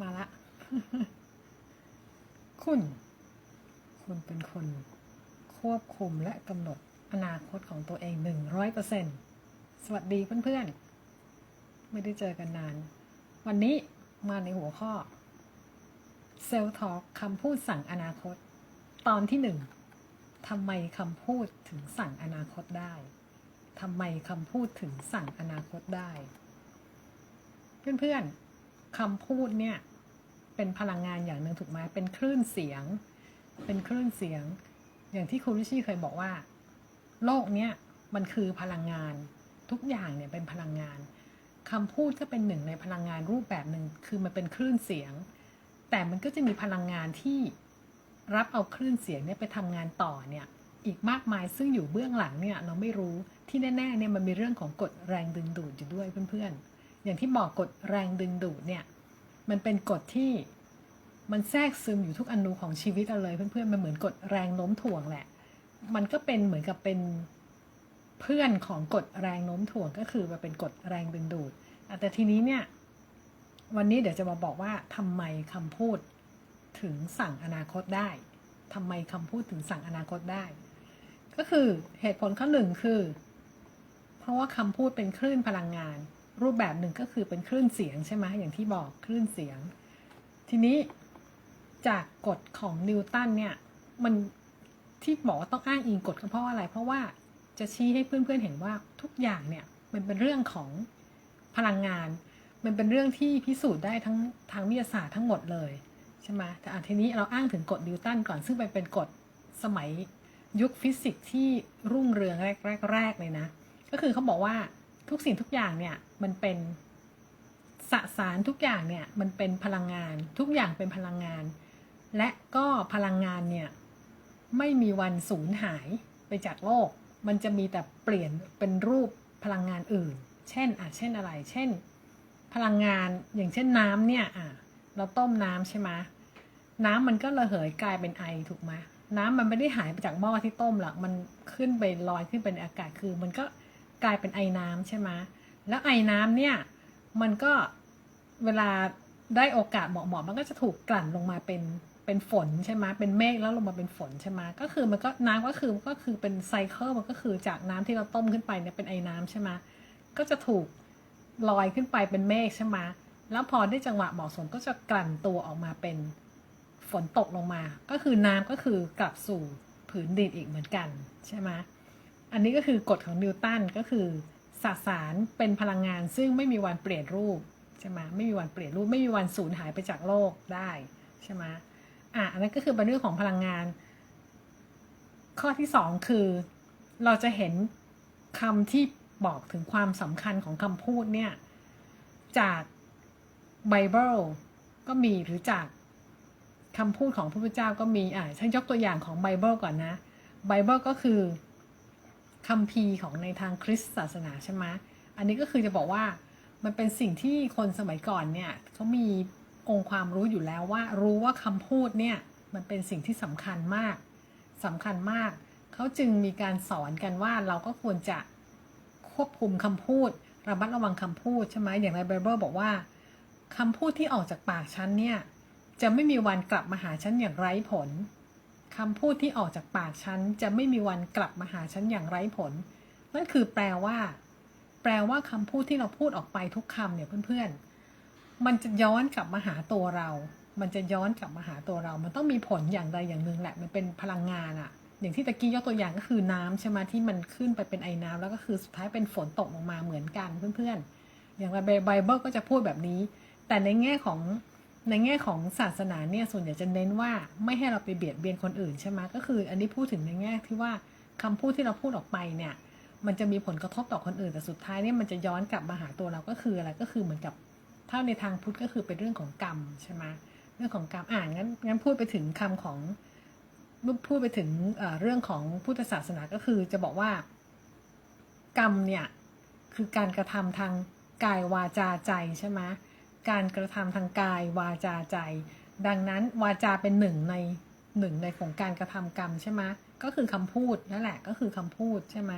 มาละ คุณ คุณเป็นคนควบคุมและกำหนดอนาคตของตัวเองหนึ่งร้อยเปอร์เซ็นสวัสดีเพื่อนๆ ไม่ได้เจอกันนาน วันนี้มาในหัวข้อเซลล์ทอ k คำพูดสั่งอนาคต ตอนที่หนึ่งทำไมคำพูดถึงสั่งอนาคตได้ทำไมคำพูดถึงสั่งอนาคตได้ เพื่อนๆ คำพูดเนี่ยเป็นพลังงานอย่างหนึ่งถูกไหมเป็นคลื่นเสียง เป็นคลื่นเสียง อย่างที่ครูริชี่เคยบอกว่า โลกเนี้ยมันคือพลังงาน ทุกอย่างเนี่ยเป็นพลังงานคำพูดก็เป็นหนึ่งในพลังงานรูปแบบหนึ่งคือมันเป็นคลื่นเสียง แต่มันก็จะมีพลังงานที่รับเอาคลื่นเสียงเนี่ยไปทำงานต่อเนี่ยอีกมากมายซึ่งอยู่เบื้องหลังเนี่ยเราไม่รู้ที่แน่ๆเนี่ยมันมีเรื่องของกฎแรงดึงดูดอยู่ด้วยเพื่อนๆ อย่างที่บอกกฎแรงดึงดูดเนี่ยมันเป็นกฎที่มันแทรกซึมอยู่ทุกอนูของชีวิตเราเลยเพื่อนๆมันเหมือนกฎแรงโน้มถ่วงแหละ มันก็เป็นเหมือนกับเป็นเพื่อนของกฎแรงโน้มถ่วงก็คือมันเป็นกฎแรงดึงดูดแต่ทีนี้เนี่ยวันนี้เดี๋ยวจะมาบอกว่าทำไมคำพูดถึงสั่งอนาคตได้ทำไมคำพูดถึงสั่งอนาคตได้ ก็คือเหตุผลข้อหนึ่งคือ เพราะว่าคำพูดเป็นคลื่นพลังงาน รูปแบบหนึ่งก็คือเป็นคลื่นเสียงใช่ไหมอย่างที่บอกคลื่นเสียง ทีนี้จากกฎของนิวตันเนี่ยมันที่บอกว่าต้องอ้างอิงกฎก็เพราะอะไร เพราะว่าจะชี้ให้เพื่อนๆเห็นว่าทุกอย่างเนี่ยมันเป็นเรื่องของพลังงาน มันเป็นเรื่องที่พิสูจน์ได้ทั้งทางวิทยาศาสตร์ทั้งหมดเลยใช่ไหมแต่ทีนี้เราอ้างถึงกฎนิวตันก่อนซึ่งมันเป็นกฎสมัยยุคฟิสิกส์ที่รุ่งเรืองแรกๆเลยนะ ก็คือเขาบอกว่า ทุกสิ่งทุกอย่างเนี่ยมันเป็นสสารทุกอย่างเนี่ยมันเป็นพลังงาน ทุกอย่างเป็นพลังงาน และก็พลังงานเนี่ยไม่มีวันสูญหายไปจากโลก มันจะมีแต่เปลี่ยนเป็นรูปพลังงานอื่น เช่นอะเช่นอะไร เช่น พลังงานอย่างเช่นน้ำเนี่ยอะเราต้มน้ำใช่ไหมน้ำมันก็ระเหยกลายเป็นไอถูกไหมน้ำมันไม่ได้หายไปจากหม้อที่ต้มหรอกมันขึ้นไปลอยขึ้นเป็นอากาศคือมันก็ กลายเป็นไอน้ำใช่ไหมแล้วไอน้ำเนี่ยมันก็เวลาได้โอกาสเหมาะๆมันก็จะถูกกลั่นลงมาเป็นเป็นฝนใช่ไหมเป็นเมฆแล้วลงมาเป็นฝนใช่ไหมก็คือมันก็น้ำก็คือก็คือเป็นไซเคิลมันก็คือจากน้ำที่เราต้มขึ้นไปเนี่ยเป็นไอน้ำใช่ไหมก็จะถูกลอยขึ้นไปเป็นเมฆใช่ไหมแล้วพอได้จังหวะเหมาะสมก็จะกลั่นตัวออกมาเป็นฝนตกลงมา ก็คือน้ำก็คือกลับสู่ผืนดินอีกเหมือนกันใช่ไหม อันนี้ก็คือกฎของนิวตันก็คือสสารเป็นพลังงานซึ่งไม่มีวันเปลี่ยนรูปใช่ไหมไม่มีวันเปลี่ยนรูปไม่มีวันสูญหายไปจากโลกได้ใช่ไหมอะอันนั้นก็คือเป็นเรื่องของพลังงาน ข้อที่สองคือเราจะเห็นคำที่บอกถึงความสำคัญของคำพูดเนี่ยจากไบเบิลก็มีหรือจากคำพูดของพระพุทธเจ้าก็มีอ่าฉันยกตัวอย่างของไบเบิลก่อนนะไบเบิลก็คือ คำพีของในทางคริสต์ศาสนาใช่ไหมอันนี้ก็คือจะบอกว่ามันเป็นสิ่งที่คนสมัยก่อนเนี่ยเขามีองค์ความรู้อยู่แล้วว่า รู้ว่าคำพูดเนี่ยมันเป็นสิ่งที่สำคัญมากสำคัญมาก เขาจึงมีการสอนกันว่าเราก็ควรจะควบคุมคำพูด ระมัดระวังคำพูดใช่ไหมอย่างในไบเบิลบอกว่าคำพูดที่ออกจากปากฉันเนี่ยจะไม่มีวันกลับมาหาฉันอย่างไร้ผล คำพูดที่ออกจากปากฉันจะไม่มีวันกลับมาหาฉันอย่างไร้ผล นั่นคือแปลว่า แปลว่าคำพูดที่เราพูดออกไปทุกคำเนี่ยเพื่อนๆ มันจะย้อนกลับมาหาตัวเรา มันจะย้อนกลับมาหาตัวเรา มันต้องมีผลอย่างใดอย่างหนึ่งแหละ มันเป็นพลังงานอะอย่างที่ตะกี้ยกตัวอย่างก็คือน้ำใช่ไหมที่มันขึ้นไปเป็นไอ้น้ำแล้วก็คือสุดท้ายเป็นฝนตกลงมาเหมือนกันเพื่อนๆ อย่างในไบเบิลก็จะพูดแบบนี้ แต่ในแง่ของ ในแง่ของศาสนาเนี่ยส่วนใหญ่จะเน้นว่าไม่ให้เราไปเบียดเบียนคนอื่นใช่ไหมก็คือ อันนี้พูดถึงในแง่ที่ว่าคำพูดที่เราพูดออกไปเนี่ยมันจะมีผลกระทบต่อคนอื่นแต่สุดท้ายเนี่ยมันจะย้อนกลับมาหาตัวเราก็คืออะไรก็คือเหมือนกับถ้าในทางพุทธก็คือเป็นเรื่องของกรรมใช่ไหมเรื่องของกรรมอ่านงั้นงั้นพูดไปถึงคำของพูดไปถึงเรื่องของพุทธศาสนาก็คือจะบอกว่า กรรมเนี่ยคือการกระทำทางกายวาจาใจใช่ไหม การกระทำทางกายวาจาใจ ดังนั้นวาจาเป็นหนึ่งในหนึ่งในของการกระทำกรรมใช่ไหมก็คือคำพูดนั่นแหละก็คือคำพูดใช่ไหม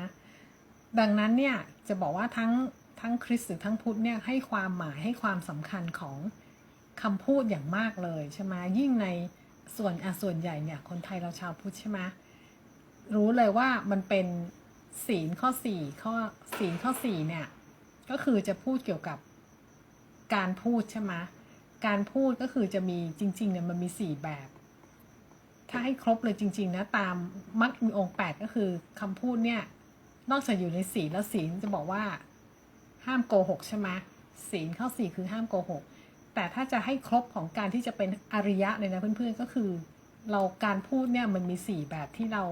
ดังนั้นเนี่ยจะบอกว่าทั้งทั้งคริสต์หรือทั้งพุทธเนี่ยให้ความหมายให้ความสำคัญของคำพูดอย่างมากเลยใช่ไหมยิ่งในส่วนอะส่วนใหญ่เนี่ยคนไทยเราชาวพุทธใช่ไหมรู้เลยว่ามันเป็นศีลข้อสี่ข้อศีลข้อสี่เนี่ยก็คือจะพูดเกี่ยวกับ การพูดใช่ไหมการพูดก็คือจะมีจริงๆเนี่ยมันมีสี่แบบ ถ้าให้ครบเลยจริง ๆ นะ ตามมักมีองค์แปดก็คือคำพูดเนี่ย นอกจากอยู่ในศีลแล้วศีลจะบอกว่า ห้ามโกหกใช่ไหมศีลข้อสี่คือห้ามโกหก แต่ถ้าจะให้ครบของการที่จะเป็นอริยะเลยนะเพื่อนๆก็คือ เราการพูดเนี่ยมันมีสี่แบบที่เรา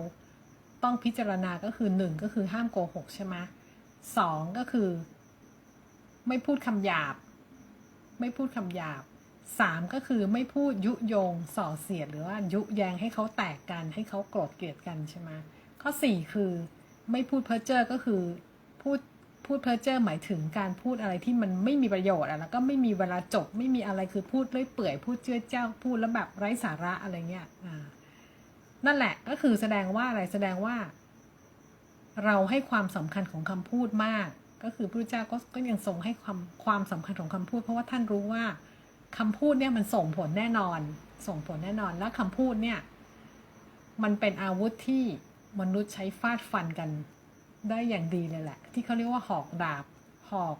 ต้องพิจารณาก็คือหนึ่งก็คือห้ามโกหกใช่ไหมสองก็คือ ไม่พูดคำหยาบ ไม่พูดคำหยาบสามก็คือไม่พูดยุโยงส่อเสียดหรือว่ายุแยงให้เขาแตกกันให้เขาโกรธเกลียดกันใช่ไหมข้อสี่คือไม่พูดเพ้อเจ้อก็คือพูดพูดเพ้อเจ้อหมายถึงการพูดอะไรที่มันไม่มีประโยชน์อะแล้วก็ไม่มีเวลาจบไม่มีอะไรคือพูดเรื่อยเปื่อยพูดเจื้อเจ้าพูดแล้วแบบไร้สาระอะไรเงี้ยอ่านั่นแหละก็คือแสดงว่าอะไรแสดงว่า เราให้ความสำคัญของคำพูดมาก ก็คือพระเจ้าก็ก็ยังทรงให้ความความสำคัญของคำพูด เพราะว่าท่านรู้ว่าคำพูดเนี่ยมันส่งผลแน่นอน ส่งผลแน่นอนแล้วคำพูดเนี่ย มันเป็นอาวุธที่มนุษย์ใช้ฟาดฟันกันได้อย่างดีเลยแหละ ที่เขาเรียกว่าหอกดาบหอก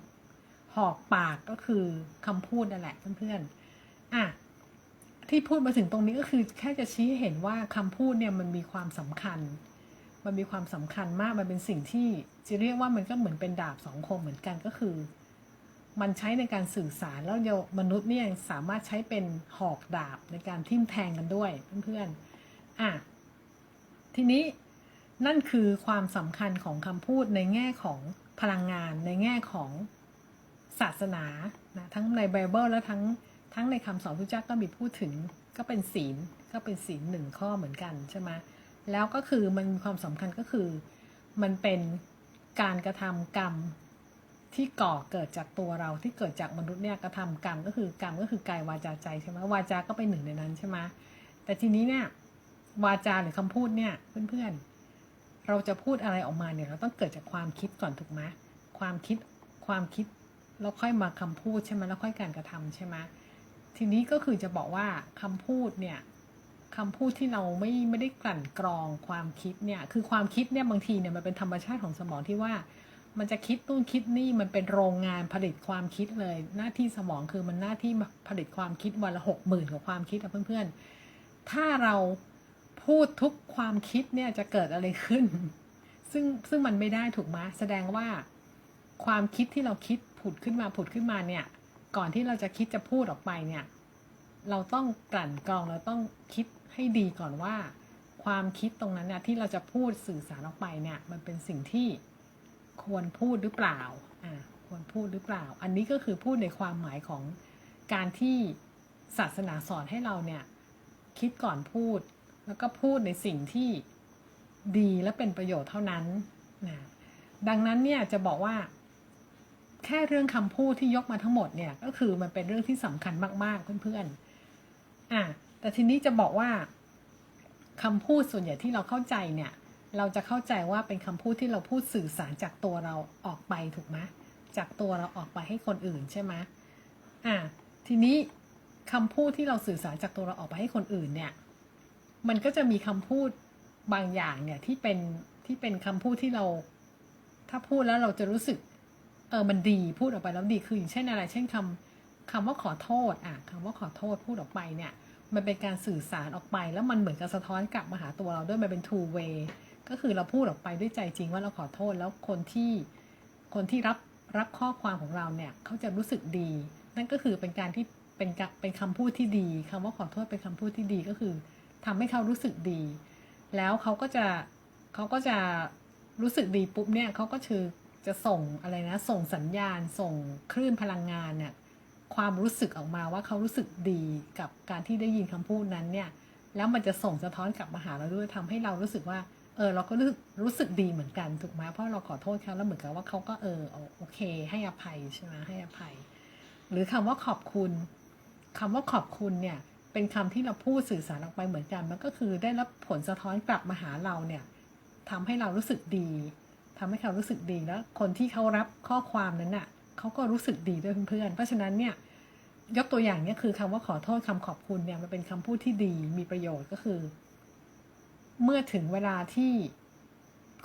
หอกปากก็คือคำพูดนั่นแหละเพื่อนๆอะที่พูดมาถึงตรงนี้ก็คือแค่จะชี้เห็นว่าคำพูดเนี่ยมันมีความสำคัญ มันมีความสำคัญมากมันเป็นสิ่งที่จะเรียกว่ามันก็เหมือนเป็นดาบสองคมเหมือนกันก็คือ มันใช้ในการสื่อสารแล้วมนุษย์เนี่ยสามารถใช้เป็นหอกดาบในการทิ่มแทงกันด้วยเพื่อนๆอะทีนี้นั่นคือความสำคัญของคำพูดในแง่ของพลังงานในแง่ของศาสนานะทั้งในไบเบิลและทั้งทั้งในคำสอนพระเจ้าก็มีพูดถึงก็เป็นศีลก็เป็นศีลหนึ่งข้อเหมือนกันใช่ไหม แล้วก็คือมันมีความสำคัญก็คือ มันเป็นการกระทำกรรมที่ก่อเกิดจากตัวเราที่เกิดจากมนุษย์เนี่ยกระทำกรรมก็คือกรรมก็คือกายวาจาใจใช่ไหมวาจาก็เป็นหนึ่งในนั้นใช่ไหมแต่ทีนี้เนี่ยวาจาหรือคำพูดเนี่ยเพื่อนๆ เราจะพูดอะไรออกมาเนี่ยเราต้องเกิดจากความคิดก่อนถูกไหมความคิดความคิดแล้วค่อยมาคำพูดใช่ไหมแล้วค่อยการกระทำใช่ไหมทีนี้ก็คือจะบอกว่าคำพูดเนี่ย คำพูดที่เราไม่ไม่ได้กลั่นกรองความคิดเนี่ย คือความคิดเนี่ยบางทีเนี่ยมันเป็นธรรมชาติของสมองที่ว่า มันจะคิดนู่นคิดนี่มันเป็นโรงงานผลิตความคิดเลย หน้าที่สมองคือมันหน้าที่ผลิตความคิดวันละหกหมื่นกว่าความคิดอะเพื่อนๆ ถ้าเราพูดทุกความคิดเนี่ยจะเกิดอะไรขึ้น ซึ่งซึ่งมันไม่ได้ถูกไหมแสดงว่า ความคิดที่เราคิดผุดขึ้นมาผุดขึ้นมาเนี่ย ก่อนที่เราจะคิดจะพูดออกไปเนี่ย เราต้องกลั่นกรองเราต้องคิด ให้ดีก่อนว่า ความคิดตรงนั้นเนี่ยที่เราจะพูดสื่อสารออกไปเนี่ย มันเป็นสิ่งที่ควรพูดหรือเปล่าอ่าควรพูดหรือเปล่า อันนี้ก็คือพูดในความหมายของการที่ศาสนาสอนให้เราเนี่ยคิดก่อนพูด แล้วก็พูดในสิ่งที่ดีและเป็นประโยชน์เท่านั้นนะดังนั้นเนี่ยจะบอกว่า แค่เรื่องคำพูดที่ยกมาทั้งหมดเนี่ย ก็คือมันเป็นเรื่องที่สำคัญมากๆเพื่อนๆอะ แต่ทีนี้จะบอกว่าคำพูดส่วนใหญ่ที่เราเข้าใจเนี่ย เราจะเข้าใจว่าเป็นคำพูดที่เราพูดสื่อสารจากตัวเราออกไปถูกไหมจากตัวเราออกไปให้คนอื่นใช่ไหมอะทีนี้คำพูดที่เราสื่อสารจากตัวเราออกไปให้คนอื่นเนี่ย มันก็จะมีคำพูดบางอย่างเนี่ยที่เป็นที่เป็นคำพูดที่เรา ถ้าพูดแล้วเราจะรู้สึก เออมันดีพูดออกไปแล้วดีคืออย่างเช่นอะไร เช่นคำคำว่าขอโทษอะคำว่าขอโทษพูดออกไปเนี่ย มันเป็นการสื่อสารออกไป แล้วมันเหมือนกับสะท้อนกลับมาหาตัวเราด้วยมันเป็น two way ก็คือเราพูดออกไปด้วยใจจริงว่าเราขอโทษแล้วคนที่คนที่รับรับข้อความของเราเนี่ยเขาจะรู้สึกดี นั่นก็คือเป็นการที่เป็นกะเป็นคำพูดที่ดีคำว่าขอโทษเป็นคำพูดที่ดีก็คือทำให้เขารู้สึกดี แล้วเขาก็จะเขาก็จะรู้สึกดีปุ๊บเนี่ยเขาก็คือจะส่งอะไรนะ ส่งสัญญาณ ส่งคลื่นพลังงานเนี่ย ความรู้สึกออกมาว่าเขารู้สึกดีกับการที่ได้ยินคำพูดนั้นเนี่ย แล้วมันจะส่งสะท้อนกลับมาหาเราด้วยทำให้เรารู้สึกว่า เออ เราก็รู้สึกรู้สึกดีเหมือนกันถูกไหมเพราะเราขอโทษเขาแล้วเหมือนกับว่าเขาก็เออโอเค ให้อภัยใช่ไหมให้อภัย หรือคำว่าขอบคุณคำว่าขอบคุณเนี่ย เป็นคำที่เราพูดสื่อสารออกไปเหมือนกัน มันก็คือได้รับผลสะท้อนกลับมาหาเราเนี่ยทำให้เรารู้สึกดีทำให้เขารู้สึกดีแล้ว คนที่เขารับข้อความนั้นน่ะ เขาก็รู้สึกดีด้วยเพื่อนๆ เพราะฉะนั้นเนี่ยยกตัวอย่างเนี่ยคือคำว่าขอโทษคำขอบคุณเนี่ยมันเป็นคำพูดที่ดีมีประโยชน์ก็คือ เมื่อถึงเวลาที่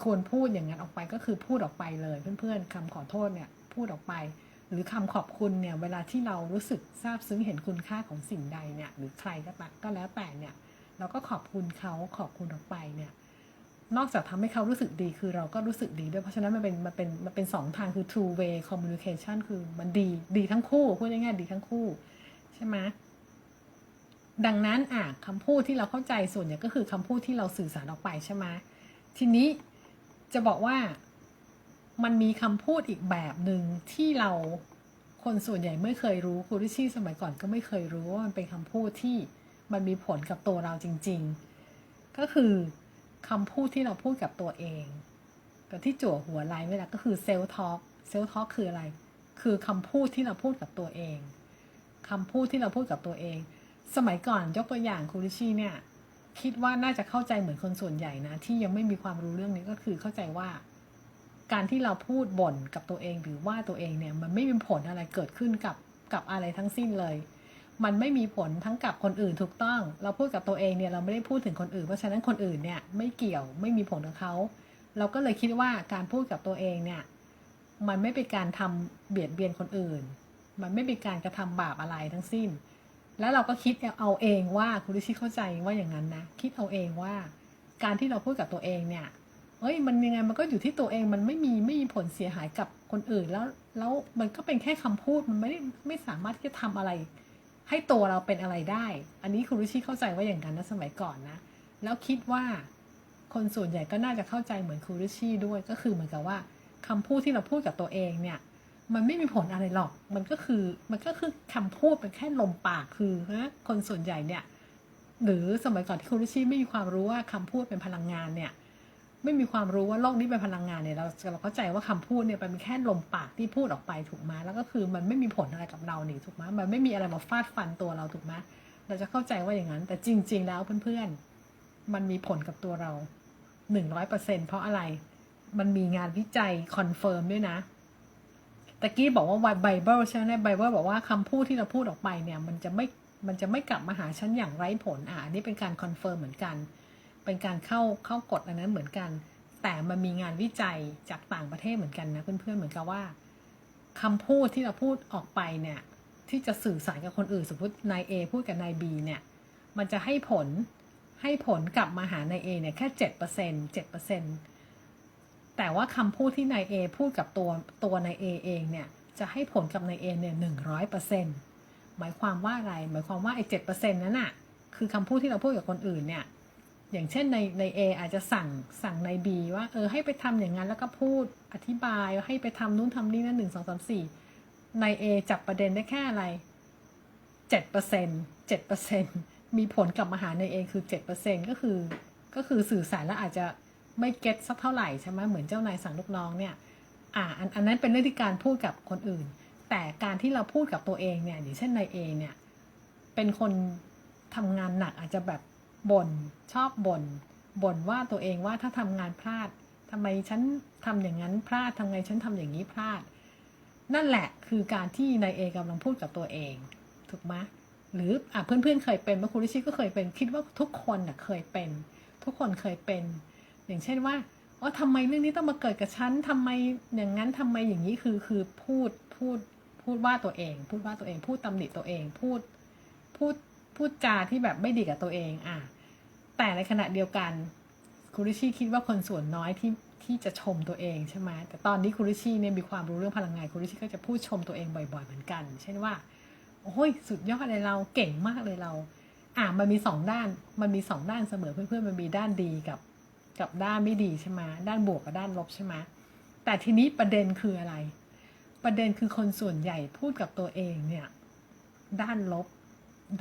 ควรพูดอย่างนั้นออกไปก็คือพูดออกไปเลยเพื่อนๆคำขอโทษเนี่ยพูดออกไป หรือคำขอบคุณเนี่ยเวลาที่เรารู้สึกซาบซึ้งเห็นคุณค่าของสิ่งใดเนี่ยหรือใครก็ตก็แล้วแต่เนี่ยเราก็ขอบคุณเขาขอบคุณออกไปเนี่ย นอกจากทำให้เขารู้สึกดีคือเราก็รู้สึกดีด้วย เพราะฉะนั้นมันเป็นมันเป็นมันเป็นสองทางคือ two way communication คือมันดีดีทั้งคู่พูดง่ายๆดีทั้งคู่ ใช่ไหมดังนั้นอะคำพูดที่เราเข้าใจส่วนใหญ่ก็คือคำพูดที่เราสื่อสารออกไปใช่ไหมทีนี้จะบอกว่ามันมีคำพูดอีกแบบหนึ่งที่เราคนส่วนใหญ่ไม่เคยรู้ครูริชี่สมัยก่อนก็ไม่เคยรู้ว่ามันเป็นคำพูดที่มันมีผลกับตัวเราจริง ๆ ก็คือ คำพูดที่เราพูดกับตัวเองกับที่จั่วหัวไลน์เวลาก็คือเซลล์ทอกเซลล์ทอกคืออะไร คือคำพูดที่เราพูดกับตัวเองคำพูดที่เราพูดกับตัวเอง สมัยก่อนยกตัวอย่างครูริชีเนี่ย คิดว่าน่าจะเข้าใจเหมือนคนส่วนใหญ่นะ ที่ยังไม่มีความรู้เรื่องนี้ก็คือเข้าใจว่า การที่เราพูดบ่นกับตัวเองหรือว่าตัวเองเนี่ย มันไม่มีผลอะไรเกิดขึ้นกับกับอะไรทั้งสิ้นเลย มันไม่มีผลทั้งกับคนอื่นถูกต้อง เราพูดกับตัวเองเนี่ยเราไม่ได้พูดถึงคนอื่น เพราะฉะนั้นคนอื่นเนี่ยไม่เกี่ยวไม่มีผลกับเขา เราก็เลยคิดว่าการพูดกับตัวเองเนี่ย มันไม่เป็นการทำเบียดเบียนคนอื่น มันไม่เป็นการกระทำบาปอะไรทั้งสิ้น แล้วเราก็คิดเอาเองว่าคุณลิชิเข้าใจว่าอย่างนั้นนะคิดเอาเองว่า การที่เราพูดกับตัวเองเนี่ยเอ้ยมันยังไงมันก็อยู่ที่ตัวเองมันไม่มีไม่มีผลเสียหายกับคนอื่นแล้วแล้วมันก็เป็นแค่คำพูดมันไม่ได้ไม่สามารถที่จะทำอะไร ให้ตัวเราเป็นอะไรได้ อันนี้คุณริชิเข้าใจว่าอย่างนั้นนะสมัยก่อนนะ แล้วคิดว่าคนส่วนใหญ่ก็น่าจะเข้าใจเหมือนครูริชิด้วย ก็คือเหมือนกับว่าคำพูดที่เราพูดกับตัวเองเนี่ย มันไม่มีผลอะไรหรอก มันก็คือมันก็คือคำพูดเป็นแค่ลมปากคือนะคนส่วนใหญ่เนี่ย หรือสมัยก่อนที่คุณริชี่ไม่มีความรู้ว่าคำพูดเป็นพลังงานเนี่ย ไม่มีความรู้ว่าโลกนี้เป็นพลังงานเนี่ยเราเราเข้าใจว่าคำพูดเนี่ยเป็นแค่ลมปากที่พูดออกไปถูกไหมแล้วก็คือมันไม่มีผลอะไรกับเรานี่ถูกไหมมันไม่มีอะไรมาฟาดฟันตัวเราถูกไหมเราจะเข้าใจว่าอย่างนั้น แต่จริง ๆ แล้วเพื่อนๆ มันมีผลกับตัวเราหนึ่งร้อยเปอร์เซ็นเพราะอะไร มันมีงานวิจัยคอนเฟิร์มด้วยนะตะกี้บอกว่าไบเบิลใช่ไหมไบเบิลบอกว่าคำพูดที่เราพูดออกไปเนี่ย มันจะไม่มันจะไม่กลับมาหาฉันอย่างไร้ผลอะอันนี้เป็นการคอนเฟิร์มเหมือนกัน เป็นการเข้าเข้ากฎอันนั้นเหมือนกัน แต่มันมีงานวิจัยจากต่างประเทศเหมือนกันนะเพื่อนๆเหมือนกับว่าคำพูดที่เราพูดออกไปเนี่ยที่จะสื่อสารกับคนอื่นสมมตินายเอพูดกับนายบีเนี่ยมันจะให้ผลให้ผลกลับมาหานายเอเนี่ยแค่เจ็ดเปอร์เซ็นต์เจ็ดเปอร์เซ็นต์แต่ว่าคำพูดที่นายเอพูดกับตัวตัวนายเอเองเนี่ยจะให้ผลกับนายเอเนี่ยหนึ่งร้อยเปอร์เซ็นต์หมายความว่าอะไร หมายความว่าไอ้เจ็ดเปอร์เซ็นต์นั้นน่ะคือคำพูดที่เราพูดกับคนอื่นเนี่ย อย่างเช่นในในเออาจจะสั่งสั่งในบีว่าเออให้ไปทำอย่างนั้นแล้วก็พูดอธิบายให้ไปทำนู่นทำนี่นั่นหนึ่งสองสามสี่ในเอจับประเด็นได้แค่อะไรเจ็ดเปอร์เซ็นเจ็ดเปอร์เซ็นมีผลกลับมาหาในเอคือเจ็ดเปอร์เซ็นก็คือ ก็คือสื่อสารแล้วอาจจะไม่เก็ตสักเท่าไหร่ใช่ไหมเหมือนเจ้านายสั่งลูกน้องเนี่ยอ่าอันอันนั้นเป็นเรื่องที่การพูดกับคนอื่น แต่การที่เราพูดกับตัวเองเนี่ยอย่างเช่นในายเอเนี่ยเป็นคนทำงานหนักอาจจะแบบ บน่นชอบบ่นบ่นว่าตัวเองว่าถ้าทำงานพลาดทำไมฉันทำอย่างนั้นพลาดทำไงฉันทำอย่างนี้พลาด นั่นแหละคือการที่นายเอกำลังพูดกับตัวเอง ถูกไหมหรืออะเพื่อนๆเคยเป็นเมื่อคุณลิชิก็เคยเป็นคิดว่าทุกคนน่ะเคยเป็น ทุกคนเคยเป็น อย่างเช่นว่าอ๋อทำไมเรื่องนี้ต้องมาเกิดกับฉันทำไมอย่างนั้นทำไมอย่างนี้คือคือพูดพูดพูดว่าตัวเอง พูดว่าตัวเอง พูดตำหนิตัวเอง พูดพูด พูดจาที่แบบไม่ดีกับตัวเองอะแต่ในขณะเดียวกันคุริชี่คิดว่าคนส่วนน้อยที่ที่จะชมตัวเองใช่ไหมแต่ตอนนี้คุริชี่เนี่ยมีความรู้เรื่องพลังงานคุริชี่ก็จะพูดชมตัวเองบ่อย ๆ เหมือนกัน เช่นว่า โอ้ยสุดยอดเลยเราเก่งมากเลยเรา อะมันมีสองด้าน มันมีสองด้านเสมอเพื่อนๆมันมีด้านดีกับกับด้านไม่ดีใช่ไหมด้านบวกกับด้านลบใช่ไหมแต่ทีนี้ประเด็นคืออะไร ประเด็นคือคนส่วนใหญ่พูดกับตัวเองเนี่ย ด้านลบ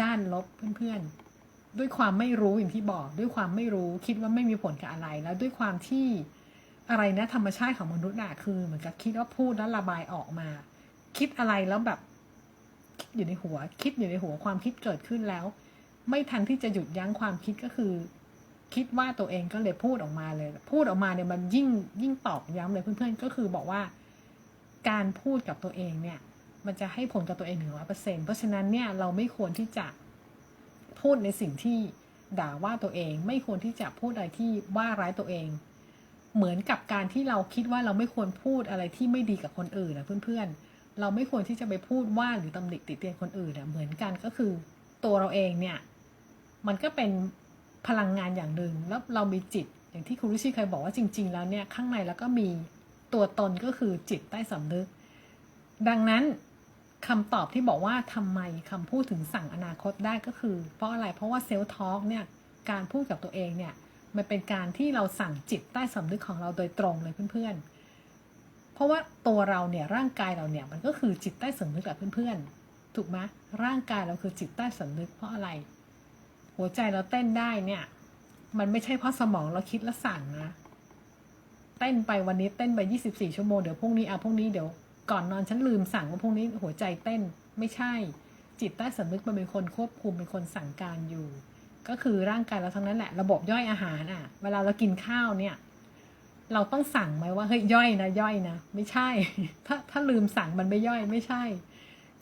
ด้านลบเพื่อนๆ ด้วยความไม่รู้อย่างที่บอก ด้วยความไม่รู้คิดว่าไม่มีผลกับอะไร แล้วด้วยความที่อะไรนะ ธรรมชาติของมนุษย์อะคือเหมือนกับคิดว่าพูดแล้วระบายออกมา คิดอะไรแล้วแบบคิดอยู่ในหัว คิดอยู่ในหัวความคิดเกิดขึ้นแล้ว ไม่ทันที่จะหยุดยั้งความคิดก็คือ คิดว่าตัวเองก็เลยพูดออกมาเลย พูดออกมาเนี่ยมันยิ่งยิ่งตอกย้ำเลยเพื่อนๆ ก็คือบอกว่า การพูดกับตัวเองเนี่ย มันจะให้ผลกับตัวเองหนึ่งร้อยเปอร์เซ็นเพราะฉะนั้นเนี่ยเราไม่ควรที่จะพูดในสิ่งที่ด่าว่าตัวเอง ไม่ควรที่จะพูดอะไรที่ว่าร้ายตัวเอง เหมือนกับการที่เราคิดว่าเราไม่ควรพูดอะไรที่ไม่ดีกับคนอื่นนะเพื่อนๆ เราไม่ควรที่จะไปพูดว่าหรือตำหนิติเตียนคนอื่นนะเหมือนกันก็คือตัวเราเองเนี่ยมันก็เป็นพลังงานอย่างหนึ่งแล้วเรามีจิต อย่างที่ครูริชิเคยบอกว่าจริง ๆ แล้วเนี่ยข้างในแล้วก็มีตัวตนก็คือจิตใต้สำนึก ดังนั้น คำตอบที่บอกว่าทำไมคำพูดถึงสั่งอนาคตได้ก็คือ เพราะอะไรเพราะว่าเซลล์ทอล์กเนี่ยการพูดกับตัวเองเนี่ยมันเป็นการที่เราสั่งจิตใต้สำนึกของเราโดยตรงเลยเพื่อนๆ เพราะว่าตัวเราเนี่ยร่างกายเราเนี่ยมันก็คือจิตใต้สำนึกแหละเพื่อนๆ ถูกไหมร่างกายเราคือจิตใต้สำนึกเพราะอะไร หัวใจเราเต้นได้เนี่ย มันไม่ใช่เพราะสมองเราคิดและสั่งนะ เต้นไปวันนี้เต้นไป 24 ชั่วโมงเดี๋ยวพรุ่งนี้อะพรุ่งนี้เดี๋ยว ก่อนนอนฉันลืมสั่งว่าพรุ่งนี้หัวใจเต้นไม่ใช่ จิตใต้สำนึกมันเป็นคนควบคุมเป็นคนสั่งการอยู่ ก็คือร่างกายเราทั้งนั้นแหละ ระบบย่อยอาหารอะ เวลาเรากินข้าวเนี่ย เราต้องสั่งไหมว่าเฮ้ยย่อยนะย่อยนะไม่ใช่ ถ้าถ้าลืมสั่งมันไม่ย่อยไม่ใช่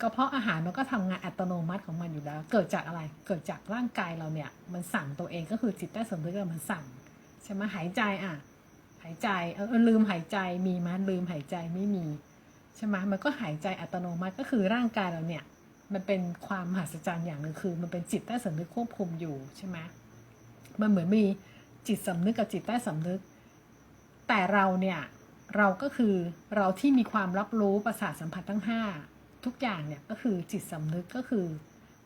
ก็เพราะอาหารมันก็ทำงานอัตโนมัติของมันอยู่แล้ว เกิดจากอะไร เกิดจากร่างกายเราเนี่ย มันสั่งตัวเองก็คือจิตใต้สำนึกเรามันสั่งใช่ไหมหายใจอะ หายใจเออเออลืมหายใจมีไหมลืมหายใจไม่มี ใช่ไหมมันก็หายใจอัตโนมัติก็คือร่างกายเราเนี่ย มันเป็นความมหัศจรรย์อย่างหนึ่งคือ มันเป็นจิตใต้สำนึกควบคุมอยู่ใช่ไหมมันเหมือนมีจิตสำนึกกับจิตใต้สำนึก แต่เราเนี่ยเราก็คือเราที่มีความรับรู้ประสาทสัมผัสทั้งห้าทุกอย่างเนี่ยก็คือจิตสำนึกก็คือ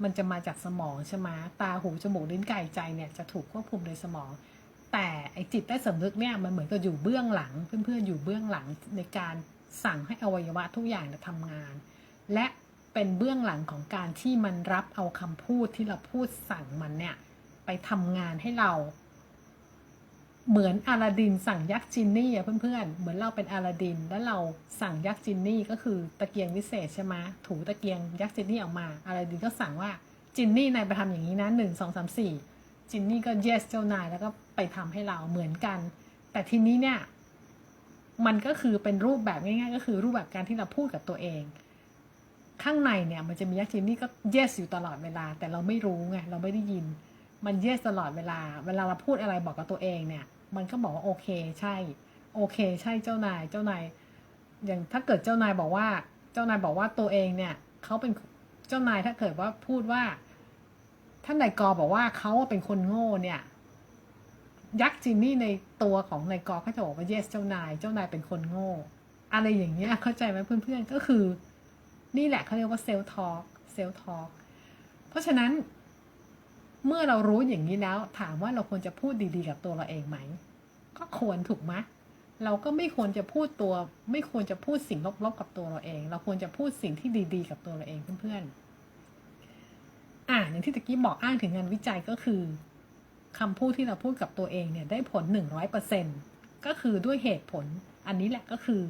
มันจะมาจากสมองใช่ไหมตาหูจมูกลิ้นกายใจเนี่ยจะถูกควบคุมโดยสมอง แต่ไอจิตใต้สำนึกเนี่ยมันเหมือนกับอยู่เบื้องหลังเพื่อนๆอยู่เบื้องหลังในการ สั่งให้อวัยวะทุกอย่างทำงาน และเป็นเบื้องหลังของการที่มันรับเอาคำพูดที่เราพูดสั่งมันเนี่ย ไปทำงานให้เรา เหมือนอาลาดินสั่งยักษ์จินนี่อะเพื่อนๆ เหมือนเราเป็นอาลาดิน แล้วเราสั่งยักษ์จินนี่ก็คือตะเกียงวิเศษใช่ไหมถูตะเกียงยักษ์จินนี่ออกมาอาลาดินก็สั่งว่าจินนี่นายไปทำอย่างนี้นะหนึ่งสองสามสี่จินนี่ก็ yes เจ้านายแล้วก็ไปทำให้เราเหมือนกัน แต่ทีนี้เนี่ย มันก็คือเป็นรูปแบบง่ายๆ ก็คือรูปแบบการที่เราพูดกับตัวเอง ข้างในเนี่ยมันจะมียักษ์จินนี่ก็ yes อยู่ตลอดเวลา แต่เราไม่รู้ไงเราไม่ได้ยิน มัน yes ตลอดเวลา เวลาเราพูดอะไรบอกกับตัวเองเนี่ย มันก็บอกว่าโอเคใช่ โอเค ใช่เจ้านายเจ้านายอย่างถ้าเกิดเจ้านายบอกว่า เจ้านายบอกว่าตัวเองเนี่ยเขาเป็นเจ้านายถ้าเกิดว่าพูดว่าท่านนายกอบอกว่าเขาเป็นคนโง่เนี่ย ยักษ์จินนี่ในตัวของนายกอเขาจะบอกว่า yes เจ้านาย เจ้านายเป็นคนโง่ อะไรอย่างเงี้ยเข้าใจไหมเพื่อนๆ ก็คือ นี่แหละเขาเรียกว่าเซลทอ l k เซลทอ l k เพราะฉะนั้น เมื่อเรารู้อย่างนี้แล้ว ถามว่าเราควรจะพูดดีๆ กับตัวเราเองไหม ก็ควรถูกไหมเราก็ไม่ควรจะพูดตัว ไม่ควรจะพูดสิ่งลบๆกับตัวเราเอง เราควรจะพูดสิ่งที่ดีๆ กับตัวเราเองเพื่อนๆอ่าอย่างที่ตะกี้บอกอ้างถึงงานวิจัยก็คือ คำพูดที่เราพูดกับตัวเองเนี่ยได้ผลหนึ่งร้อยเปอร์เซ็นก็คือด้วยเหตุผล อันนี้แหละก็คือ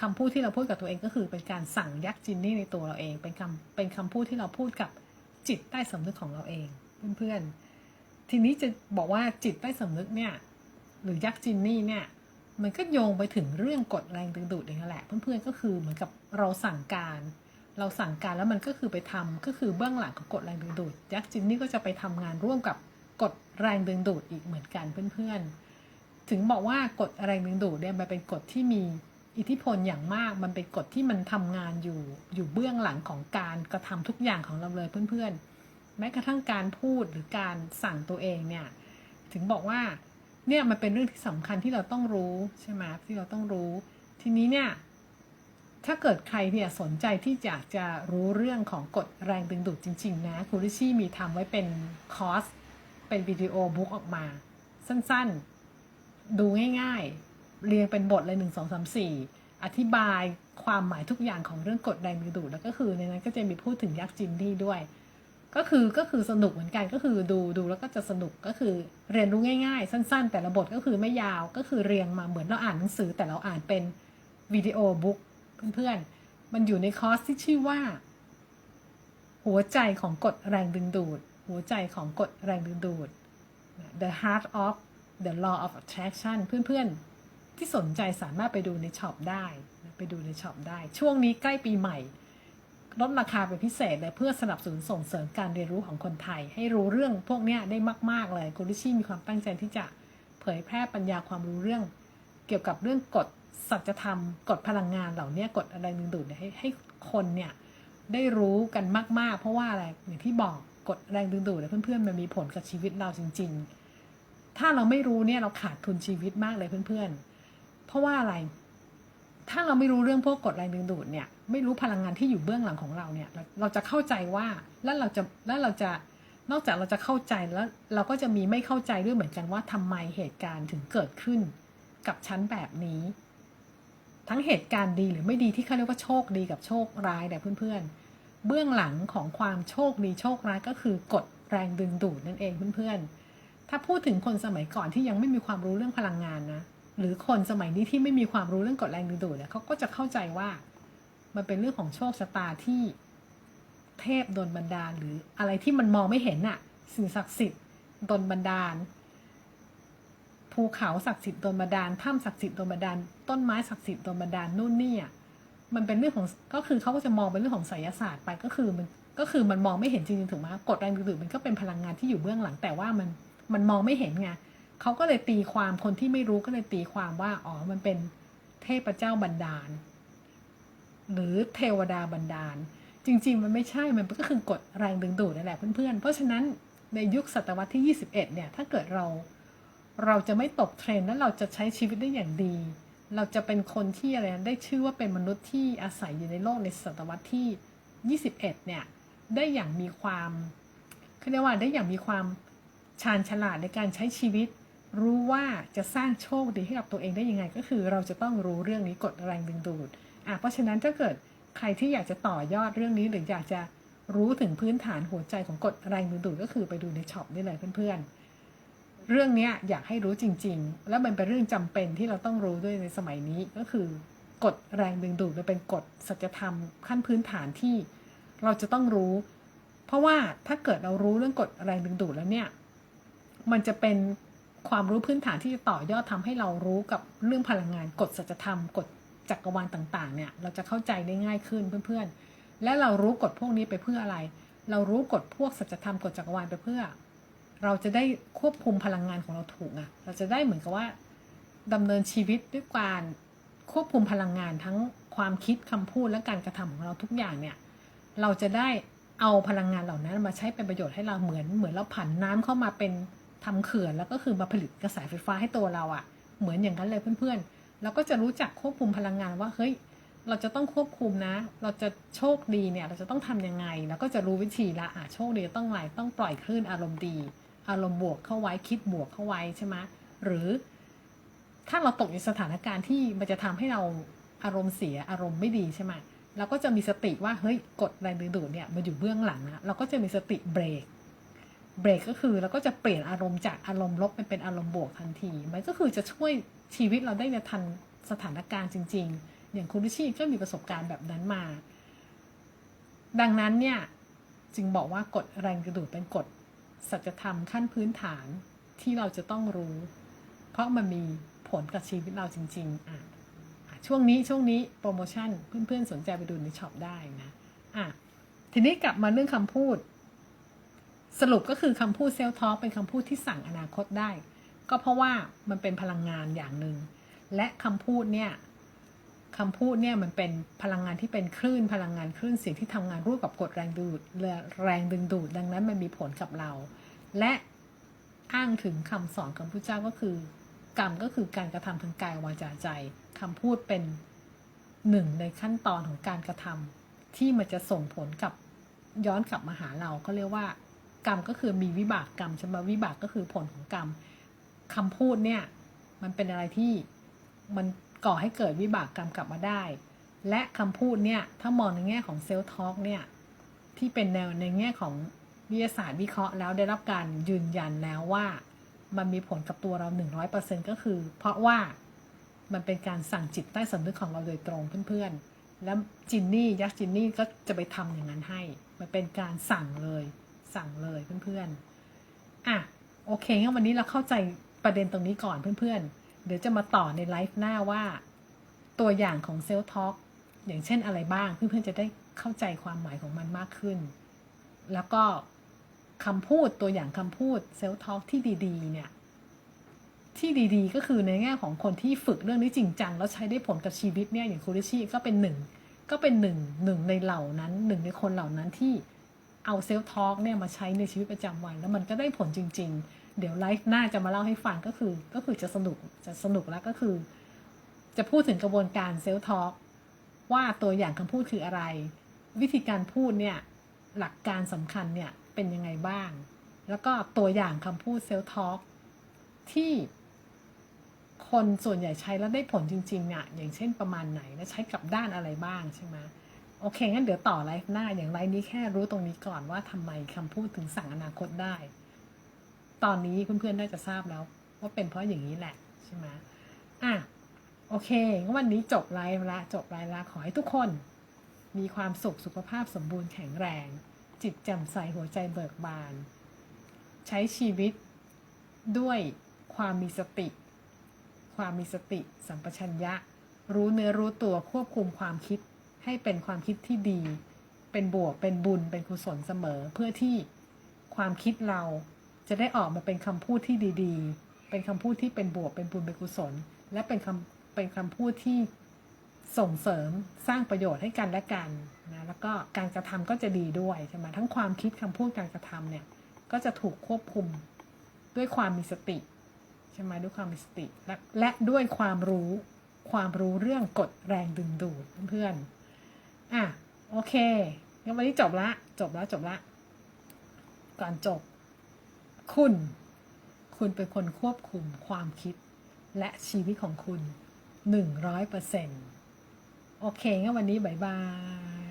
คำพูดที่เราพูดกับตัวเองก็คือเป็นการสั่งยักษ์จินนี่ในตัวเราเอง เป็นคำเป็นคำพูดที่เราพูดกับจิตใต้สำนึกของเราเอง เพื่อนๆ ทีนี้จะบอกว่าจิตใต้สำนึกเนี่ย หรือยักษ์จินนี่เนี่ย มันก็โยงไปถึงเรื่องกฎแรงดึงดูดเองนั่นแหละ เพื่อนๆก็คือเหมือนกับเราสั่งการ เราสั่งการแล้วมันก็คือไปทำก็คือเบื้องหลังของกฎแรงดึงดูดยักษ์จินนี่ก็จะไปทำงานร่วมกับ กฎแรงดึงดูดอีกเหมือนกันเพื่อนๆ ถึงบอกว่ากฎแรงดึงดูดเนี่ยมันเป็นกฎที่มีอิทธิพลอย่างมาก มันเป็นกฎที่มันทำงานอยู่อยู่เบื้องหลังของการกระทำทุกอย่างของเราเลยเพื่อนๆ แม้กระทั่งการพูดหรือการสั่งตัวเองเนี่ยถึงบอกว่าเนี่ยมันเป็นเรื่องที่สำคัญที่เราต้องรู้ใช่ไหมที่เราต้องรู้ ทีนี้เนี่ยถ้าเกิดใครเนี่ยสนใจที่อยากจะรู้เรื่องของกฎแรงดึงดูดจริง ๆ นะคูริชี่มีทำไว้เป็นคอร์ส เป็นวิดีโอบุ๊กออกมา สั้นๆ ดูง่ายๆ เรียงเป็นบทเลยหนึ่งสองสามสี่อธิบายความหมายทุกอย่างของเรื่องกฎแรงดึงดูดแล้วก็คือในนั้นก็จะมีพูดถึงยักษ์จินนี่ด้วย ก็คือก็คือสนุกเหมือนกันก็คือดูดูแล้วก็จะสนุกก็คือเรียนรู้ง่าย ๆ สั้น ๆ แต่ละบทก็คือไม่ยาวก็คือเรียงมาเหมือนเราอ่านหนังสือ แต่เราอ่านเป็นวิดีโอบุ๊กเพื่อนๆ มันอยู่ในคอร์สที่ชื่อว่า หัวใจของกฎแรงดึงดูด หัวใจของกฎแรงดึงดูด The Heart of the Law of Attraction เพื่อนๆ ที่สนใจสามารถไปดูในช็อปได้ ไปดูในช็อปได้ ช่วงนี้ใกล้ปีใหม่ ลดราคาเป็นพิเศษเลยเพื่อสนับสนุนส่งเสริมการเรียนรู้ของคนไทย ให้รู้เรื่องพวกนี้ได้มาก ๆ เลยคุณลิชี่มีความตั้งใจที่จะเผยแพร่ปัญญาความรู้เรื่อง เกี่ยวกับเรื่องกฎสัจธรรมกฎพลังงานเหล่านี้กฎอะไรดึงดูดให้ให้คนเนี่ยได้รู้กันมาก ๆ เพราะว่าอะไรอย่างที่บอก กฎแรงดึงดูดเนี่ยเพื่อนๆมันมีผลกับชีวิตเราจริง ๆ ถ้าเราไม่รู้เนี่ยเราขาดทุนชีวิตมากเลยเพื่อนๆ เพราะว่าอะไร ถ้าเราไม่รู้เรื่องพวกกฎแรงดึงดูดเนี่ย ไม่รู้พลังงานที่อยู่เบื้องหลังของเราเนี่ย เราจะเข้าใจว่าแล้วเราจะแล้วเราจะนอกจากเราจะเข้าใจแล้วเราก็จะมีไม่เข้าใจด้วยเหมือนกันว่าทำไมเหตุการณ์ถึงเกิดขึ้นกับฉันแบบนี้ ทั้งเหตุการณ์ดีหรือไม่ดีที่เขาเรียกว่าโชคดีกับโชคร้ายแต่เพื่อนๆ เบื้องหลังของความโชคดีโชคร้ายก็คือกฎแรงดึงดูดนั่นเองเพื่อนๆ ถ้าพูดถึงคนสมัยก่อนที่ยังไม่มีความรู้เรื่องพลังงานนะ หรือคนสมัยนี้ที่ไม่มีความรู้เรื่องกฎแรงดึงดูดเนี่ยเขาก็จะเข้าใจว่า มันเป็นเรื่องของโชคชะตาที่เทพดลบันดาลหรืออะไรที่มันมองไม่เห็นน่ะ สิ่งศักดิ์สิทธิ์ดลบันดาล ภูเขาศักดิ์สิทธิ์ดลบันดาลถ้ำศักดิ์สิทธิ์ดลบันดาล ต้นไม้ศักดิ์สิทธิ์ดลบันดาลนู่นนี่อะ มันเป็นเรื่องของก็คือเขาก็จะมองเป็นเรื่องของไสยศาสตร์ไปก็คือมันก็คือมันมองไม่เห็นจริงๆถูกไหมกฎแรงดึงดูดมันก็เป็นพลังงานที่อยู่เบื้องหลังแต่ว่ามันมันมองไม่เห็นไงเขาก็เลยตีความคนที่ไม่รู้ก็เลยตีความว่าอ๋อมันเป็นเทพเจ้าบันดาล หรือเทวดาบันดาล จริง ๆ มันไม่ใช่มันก็คือกฎแรงดึงดูดนั่นแหละเพื่อนๆเพราะฉะนั้นในยุคศตวรรษที่ 21 เนี่ย ถ้าเกิดเรา เราจะไม่ตกเทรนด์แล้วเราจะใช้ชีวิตได้อย่างดี เราจะเป็นคนที่อะไรนะได้ชื่อว่าเป็นมนุษย์ที่อาศัยอยู่ในโลกในศตวรรษที่ 21 เนี่ย ได้อย่างมีความเขาเรียกว่าได้อย่างมีความชาญฉลาดในการใช้ชีวิต รู้ว่าจะสร้างโชคดีให้กับตัวเองได้ยังไง ก็คือเราจะต้องรู้เรื่องนี้กฎแรงดึงดูดอะเพราะฉะนั้นถ้าเกิดใครที่อยากจะต่อยอดเรื่องนี้หรืออยากจะรู้ถึงพื้นฐานหัวใจของกฎแรงดึงดูดก็คือไปดูในช็อปได้เลยเพื่อนๆ เรื่องนี้อยากให้รู้จริง ๆ แล้วมันเป็นเรื่องจำเป็นที่เราต้องรู้ด้วยในสมัยนี้ก็คือกฎแรงดึงดูดมันเป็นกฎสัจธรรมขั้นพื้นฐานที่เราจะต้องรู้ เพราะว่าถ้าเกิดเรารู้เรื่องกฎแรงดึงดูดแล้วเนี่ย มันจะเป็นความรู้พื้นฐานที่จะต่อยอดทำให้เรารู้กับเรื่องพลังงานกฎสัจธรรมกฎจักรวาลต่างๆ เนี่ย เราจะเข้าใจได้ง่ายขึ้นเพื่อนๆ และเรารู้กฎพวกนี้ไปเพื่ออะไร เรารู้กฎพวกสัจธรรมกฎจักรวาลไปเพื่อ เราจะได้ควบคุมพลังงานของเราถูกไงเราจะได้เหมือนกับว่าดำเนินชีวิตด้วยการควบคุมพลังงานทั้งความคิดคำพูดและการกระทำของเราทุกอย่างเนี่ย เราจะได้เอาพลังงานเหล่านั้นมาใช้เป็นประโยชน์ให้เราเหมือนเหมือนเราผันน้ำเข้ามาเป็นทำเขื่อนแล้วก็คือมาผลิตกระแสไฟฟ้าให้ตัวเราอะ่ะ เหมือนอย่างนั้นเลยเพื่อนๆเราก็จะรู้จักควบคุมพลังงานว่าเฮ้ยเราจะต้องควบคุมนะ เราจะโชคดีเนี่ย เราจะต้องทำยังไง แล้วก็จะรู้วิธีละอะโชคดีต้องไงต้องปล่อยคลื่นอารมณ์ดี อารมณ์บวกเข้าไว้คิดบวกเข้าไว้ใช่ไหมหรือถ้าเราตกในสถานการณ์ที่มันจะทำให้เราอารมณ์เสียอารมณ์ไม่ดีใช่ไหมเราก็จะมีสติว่าเฮ้ยกดแรงดึงดูดเนี่ยมันอยู่เบื้องหลังนะเราก็จะมีสติเบรกเบรกก็คือเราก็จะเปลี่ยนอารมณ์จากอารมณ์ลบไปเป็นอารมณ์บวกทันที มันก็คือจะช่วยชีวิตเราได้ในทันสถานการณ์จริง ๆ อย่างคุณลิชีก็มีประสบการณ์แบบนั้นมา ดังนั้นเนี่ยจึงบอกว่ากฎแรงกระดูดเป็นกฎ สัจธรรมขั้นพื้นฐานที่เราจะต้องรู้ เพราะมันมีผลกับชีวิตเราจริง ๆอะช่วงนี้ช่วงนี้โปรโมชั่นเพื่อนๆสนใจไปดูในช็อปได้นะอะทีนี้กลับมาเรื่องคำพูด สรุปก็คือคำพูดเซลล์ทอ k เป็นคำพูดที่สั่งอนาคตได้ ก็เพราะว่ามันเป็นพลังงานอย่างหนึ่งและคำพูดเนี่ย คำพูดเนี่ยมันเป็นพลังงานที่เป็นคลื่นพลังงานคลื่นเสียงที่ทำงานร่วมกับกฎแรงดูดแรงดึงดูด ดังนั้นมันมีผลกับเรา และอ้างถึงคำสอนของพระเจ้าก็คือ กรรมก็คือการกระทำทางกายวาจาใจคำพูดเป็นหนึ่งในขั้นตอนของการกระทำที่มันจะส่งผลกับย้อนกลับมาหาเราก็เรียกว่า กรรมก็คือมีวิบากกรรมใช่ไหมวิบากก็คือผลของกรรมคำพูดเนี่ย มันเป็นอะไรที่มัน ก่อให้เกิดวิบากกรรมกลับมาได้ และคำพูดเนี่ย ถ้ามองในแง่ของเซลล์ทอ l k เนี่ย ที่เป็นแนวในแง่ของวิทยาศาสตร์วิเคราะห์แล้วได้รับการยืนยันแล้วว่ามันมีผลกับตัวเรา 100%ก็คือ เพราะว่ามันเป็นการสั่งจิตใต้สำนึกของเราโดยตรงเพื่อนๆ แล้วจินนี่ยักษ์จินนี่ก็จะไปทำอย่างนั้นให้ มันเป็นการสั่งเลย สั่งเลยเพื่อนๆ อะ โอเคงั้นวันนี้เราเข้าใจประเด็นตรงนี้ก่อนเพื่อนๆ เดี๋ยวจะมาต่อในไลฟ์หน้าว่า ตัวอย่างของเซลล์ท็อกอย่างเช่นอะไรบ้าง เพื่อนๆจะได้เข้าใจความหมายของมันมากขึ้น แล้วก็คำพูดตัวอย่างคำพูดเซลล์ทอ l k ที่ดีๆ เนี่ย ที่ดีๆ ก็คือในแง่ของคนที่ฝึกเรื่องนี้จริงจังแล้วใช้ได้ผลกับชีวิตเนี่ยอย่างคุริชีก็เป็นหนึ่งก็เป็นหนึ่งหนึ่งในเหล่านั้นหนึ่งในคนเหล่านั้นที่ เอาเซลล์ทอ l k เนี่ยมาใช้ในชีวิตประจำวัน แล้วมันก็ได้ผลจริง ๆ เดี๋ยวไลฟ์หน้าจะมาเล่าให้ฟังก็คือ ก็คือจะสนุกจะสนุกแล้วก็คือ จะพูดถึงกระบวนการเซลล์ทอ l k ว่าตัวอย่างคำพูดคืออะไร วิธีการพูดเนี่ยหลักการสำคัญเนี่ยเป็นยังไงบ้าง แล้วก็ตัวอย่างคำพูดเซลล์ทอ l k ที่คนส่วนใหญ่ใช้แล้วได้ผลจริงๆเนี่ยอย่างเช่นประมาณไหน และใช้กับด้านอะไรบ้างใช่ไหม โอเคงั้นเดี๋ยวต่อไลฟ์หน้าอย่างไลฟ์นี้แค่รู้ตรงนี้ก่อนว่าทำไมคำพูดถึงสั่งอนาคตได้ ตอนนี้เพื่อนๆน่าจะทราบแล้ว ว่าเป็นเพราะอย่างนี้แหละใช่ไหมอะโอเคงั้นวันนี้จบไลฟ์ละจบไลฟ์ละขอให้ทุกคน มีความสุขสุขภาพสมบูรณ์แข็งแรง จิตแจ่มใสหัวใจเบิกบาน ใช้ชีวิตด้วยความมีสติ ความมีสติ สัมปชัญญะ รู้เนื้อรู้ตัวควบคุมความคิด ให้เป็นความคิดที่ดี เป็นบวก เป็นบุญ เป็นกุศลเสมอ เพื่อที่ความคิดเราจะได้ออกมาเป็นคำพูดที่ดีๆ เป็นคำพูดที่เป็นบวก เป็นบุญ เป็นกุศล และเป็นคำเป็นคำพูดที่ส่งเสริมสร้างประโยชน์ให้กันและกันนะ แล้วก็การกระทำก็จะดีด้วยใช่ไหมทั้งความคิดคำพูดการกระทำเนี่ยก็จะถูกควบคุมด้วยความมีสติใช่ไหมด้วยความมีสติและและด้วยความรู้ความรู้เรื่องกฎแรงดึงดูดเพื่อนๆ อะ โอเคงั้นวันนี้จบละ จบละจบละ ก่อนจบ คุณ คุณเป็นคนควบคุมความคิด และชีวิตของคุณหนึ่งร้อยเปอร์เซนต์โอเคงั้นวันนี้บายบาย